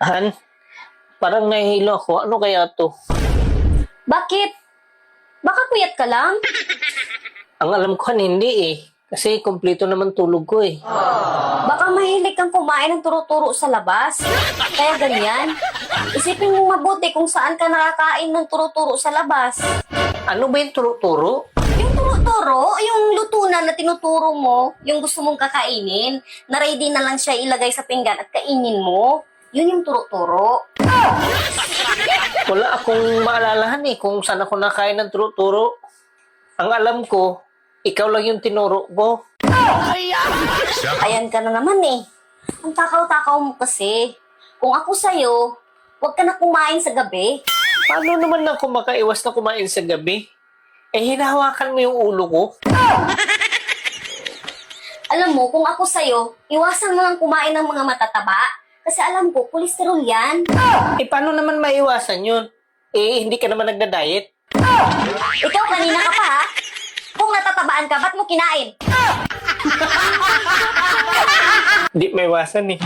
Han, parang nahihilo ako. Ano kaya to? Bakit? Baka puyat ka lang? Ang alam ko, Han, hindi eh. Kasi kompleto naman tulog ko eh. Baka mahilig kang kumain ng turo-turo sa labas. Kaya ganyan. Isipin mo mabuti kung saan ka nakakain ng turo-turo sa labas. Ano ba yung turo-turo? Yung turo-turo, yung lutunan na tinuturo mo, yung gusto mong kakainin, na ready na lang siya ilagay sa pinggan at kainin mo, yun yung turo-turo. Wala akong maalalahan eh kung saan ako nakain ng turo-turo. Ang alam ko, ikaw lang yung tinuro ko. Ayan ka na naman eh. Ang takaw-takaw mo kasi. Kung ako sa'yo, huwag ka na kumain sa gabi. Paano naman ako makaiwas na kumain sa gabi? Eh, hinahawakan mo yung ulo ko. Alam mo, kung ako sa'yo, iwasan mo lang kumain ng mga matataba. Kasi alam ko, kolesterol yan. Eh, paano naman maiwasan yun? Eh, hindi ka naman nagda-diet. Ikaw, kanina ka pa ha? Kung natatabaan ka, ba't mo kinain? Hindi maiwasan eh.